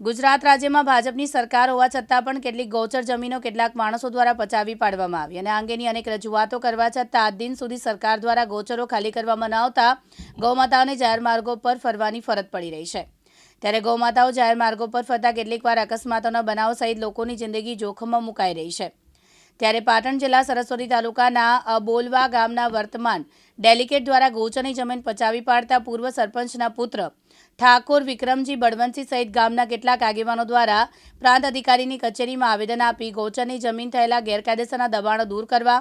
ગુજરાત રાજ્યમાં ભાજપની સરકાર હોવા છતાં પણ કેટલીક ગૌચર જમીનો કેટલાક માણસો દ્વારા પચાવી પાડવામાં આવી અને આ અંગેની અનેક રજૂઆતો કરવા છતાં આજ દિન સુધી સરકાર દ્વારા ગૌચરો ખાલી કરવામાં ન આવતા ગૌમાતાઓને જાહેર માર્ગો પર ફરવાની ફરજ પડી રહી છે. ત્યારે ગૌમાતાઓ જાહેર માર્ગો પર ફરતા કેટલીકવાર અકસ્માતોના બનાવ સહિત લોકોની જિંદગી જોખમમાં મુકાઈ રહી છે. ત્યારે પાટણ જિલ્લા સરસ્વતી તાલુકાના અબોલવા ગામના વર્તમાન ડેલિકેટ દ્વારા ગૌચરની જમીન પચાવી પાડતા પૂર્વ સરપંચના પુત્ર ઠાકોર વિક્રમજી બળવંતસિંહ સહિત ગામના કેટલાક આગેવાનો દ્વારા પ્રાંત અધિકારીની કચેરીમાં આવેદન આપી ગૌચરની જમીન થયેલા ગેરકાયદેસરના દબાણો દૂર કરવા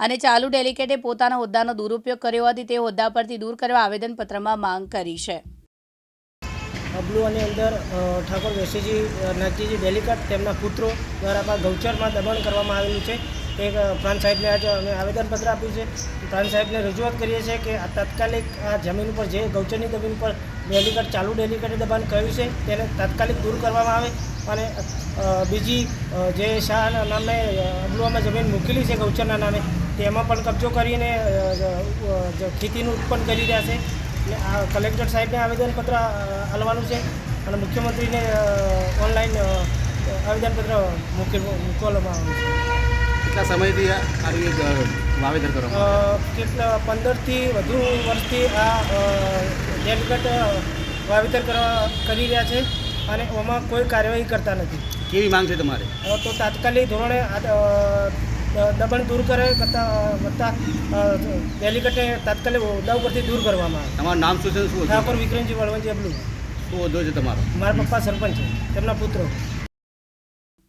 અને ચાલુ ડેલિકેટે પોતાના હોદ્દાનો દુરુપયોગ કર્યો હોવાથી તે હોદ્દા પરથી દૂર કરવા આવેદનપત્રમાં માંગ કરી છે. અબલુઆની અંદર ઠાકોર વેસીજી અ, નાથજીજી ડેલિકટ તેમના પુત્રો દ્વારા પણ ગૌચરમાં દબાણ કરવામાં આવેલું છે. એક પ્રાંત સાહેબને આજે અમે આવેદનપત્ર આપ્યું છે. પ્રાંત સાહેબને રજૂઆત કરીએ છીએ કે આ તાત્કાલિક આ જમીન ઉપર જે ગૌચરની જમીન ઉપર ડેલિકટ ચાલુ ડેલિકટે દબાણ કર્યું છે તેને તાત્કાલિક દૂર કરવામાં આવે અને બીજી જે શાહ નામે અબલુઆમાં જમીન મૂકેલી છે ગૌચરના નામે તેમાં પણ કબજો કરીને ખેતીનું ઉત્પન્ન કરી રહ્યા છે. એટલે આ કલેક્ટર સાહેબને આવેદનપત્ર આપવાનું છે અને મુખ્યમંત્રીને ઓનલાઈન આવેદનપત્ર મૂકી મોકલવામાં આવ્યું છે. કેટલા સમયથી વાવેતર કરો કરવામાં કેટલા પંદરથી વધુ વર્ષથી આ ડેલિકેટ વાવેતર કરવા કરી રહ્યા છે અને એમાં કોઈ કાર્યવાહી કરતા નથી. કેવી માંગ છે તમારે? તો તાત્કાલિક ધોરણે દબાણ દૂર કરે કરતાં વત્તા ડેલિકેટને તાત્કાલિક હોદ્દા ઉપરથી દૂર કરવામાં આવે. તમારું નામ શું છે શું ઠાકોર વિક્રમજી વળવંજી અબલું. શું હોદ્દો છે તમારો? મારા પપ્પા સરપંચ છે તેમના પુત્રો.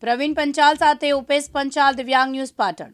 પ્રવીણ પંચાલ સાથે ઉપેશ પંચાલ દિવ્યાંગ ન્યૂઝ પાટણ.